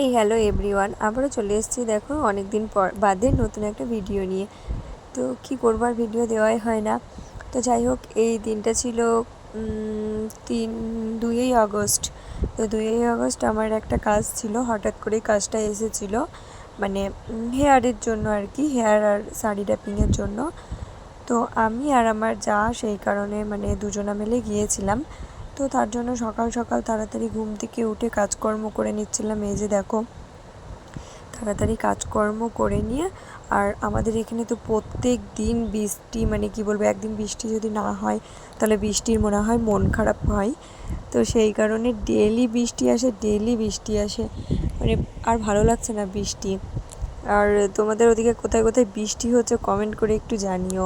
এই hello everyone আবারও চলে এসেছি, দেখো অনেক দিন পর, বাদে নতুন একটা ভিডিও নিয়ে। তো কি করবার ভিডিও দেওয়াই হয় না। তো যাই হোক, এই দিনটা ছিল তিন, দুইই আগস্ট। তো দুইই আগস্ট আমার একটা কাজ ছিল, হঠাৎ করে কাজটা এসেছিল। মানে হেয়ারের জন্য আর কি, হেয়ার আর শাড়ি র্যাপিংয়ের জন্য। তো আমি আর আমার যা, সেই কারণে মানে দুজনা মিলে গিয়েছিলাম। তো তার জন্য সকাল সকাল তাড়াতাড়ি ঘুম থেকে উঠে কাজকর্ম করে নিচ্ছিলাম। এই যে দেখো, তাড়াতাড়ি কাজকর্ম করে নিয়ে আর আমাদের এখানে তো প্রত্যেক দিন বৃষ্টি মানে কি বলব, একদিন বৃষ্টি যদি না হয়, তাহলে বৃষ্টির মনে হয় মন খারাপ হয়। তো সেই কারণে ডেলি বৃষ্টি আসে ডেলি বৃষ্টি আসে। মানে আর ভালো লাগছে না বৃষ্টি। আর তোমাদের ওদিকে কোথায় কোথায় বৃষ্টি হচ্ছে কমেন্ট করে একটু জানিও।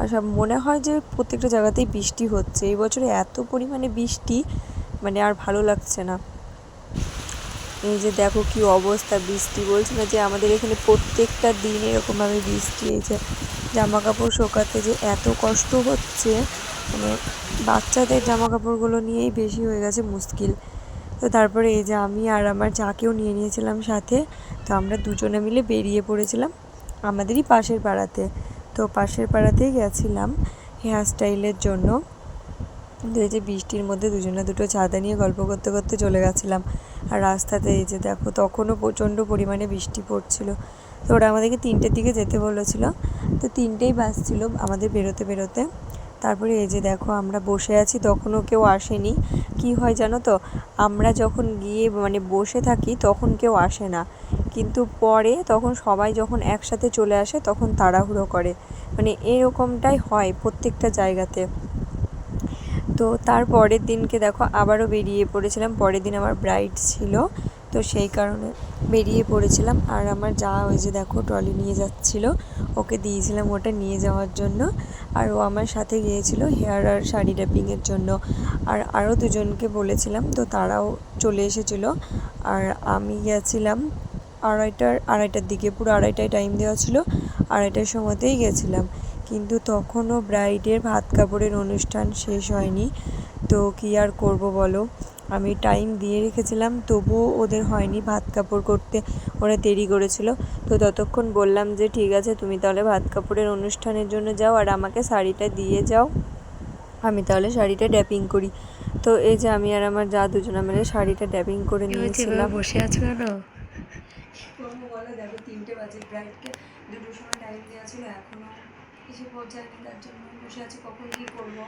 আর সব মনে হয় যে প্রত্যেকটা জায়গাতেই বৃষ্টি হচ্ছে। এই বছরে এত পরিমাণে বৃষ্টি মানে আর ভালো লাগছে না। এই যে দেখো কি অবস্থা বৃষ্টি, বলছি না যে আমাদের এখানে প্রত্যেকটা দিন এরকমভাবে বৃষ্টি যে জামা কাপড় শোকাতে যে এত কষ্ট হচ্ছে মানে বাচ্চাদের জামা কাপড়গুলো নিয়েই বেশি হয়ে গেছে মুশকিল। তো তারপরে এই যে আমি আর আমার যাকেও নিয়ে নিয়েছিলাম সাথে, তো আমরা দুজনে মিলে বেরিয়ে পড়েছিলাম আমাদেরই পাশের পাড়াতে। তো পাশের পাড়াতেই গেছিলাম হেয়ার স্টাইলের জন্য। এই যে বৃষ্টির মধ্যে দুজনে দুটো ছাতা নিয়ে গল্প করতে করতে চলে গেছিলাম। আর রাস্তাতে এই যে দেখো, তখনও প্রচণ্ড পরিমাণে বৃষ্টি পড়ছিল। তো ওরা আমাদেরকে তিনটের দিকে যেতে বলেছিলো। তো তিনটেই বাস ছিল আমাদের বেরোতে বেরোতে। তারপরে এই যে দেখো, আমরা বসে আছি, তখনও কেউ আসেনি। কি হয় জানো তো, আমরা যখন গিয়ে মানে বসে থাকি, তখন কেউ আসে না। কিন্তু পরে তখন সবাই যখন একসাথে চলে আসে, তখন তাড়াহুড়ো করে। মানে এরকমটাই হয় প্রত্যেকটা জায়গাতে। তো তার পরের দিনকে দেখো, আবারও বেরিয়ে পড়েছিলাম। পরের দিন আমার ব্রাইড ছিল। তো সেই কারণে বেরিয়ে পড়েছিলাম। আর আমার যা ওই যে দেখো ট্রলি নিয়ে যাচ্ছিল, ওকে দিয়েছিলাম ওটা নিয়ে যাওয়ার জন্য। আর ও আমার সাথে গিয়েছিল হেয়ার আর শাড়ি র্যাপিংয়ের জন্য। আর আরও দুজনকে বলেছিলাম, তো তারাও চলে এসেছিল। আর আমি গেছিলাম আড়াইটার আড়াইটার দিকে, পুরো আড়াইটায় টাইম দেওয়া ছিল, আড়াইটার সময়তেই গেছিলাম। কিন্তু তখনও ব্রাইডের ভাত কাপড়ের অনুষ্ঠান শেষ হয়নি। তো কী আর করব বলো? আমি টাইম দিয়ে রেখেছিলাম তবুও ওদের হয়নি ভাত কাপড় করতে। ওরা দেরি করেছিল। তো ততক্ষণ বললাম যে ঠিক আছে তুমি তাহলে ভাত কাপড়ের অনুষ্ঠানের জন্য যাও আর আমাকে শাড়িটা দিয়ে যাও। আমি তাহলে শাড়িটা ড্যাপিং করি। তো এই যে আমি আর আমার যা দুজনে মিলে শাড়িটা ড্যাপিং করে নিয়েছিলাম। বসে আছো কেন? করব বলো দেখো তিনটে বাজে ব্রাইডকে দুটোর সময় টাইম দেওয়া ছিল এখনও এসে পৌঁছায়নি তার জন্য বসে আছি কখন কী করব?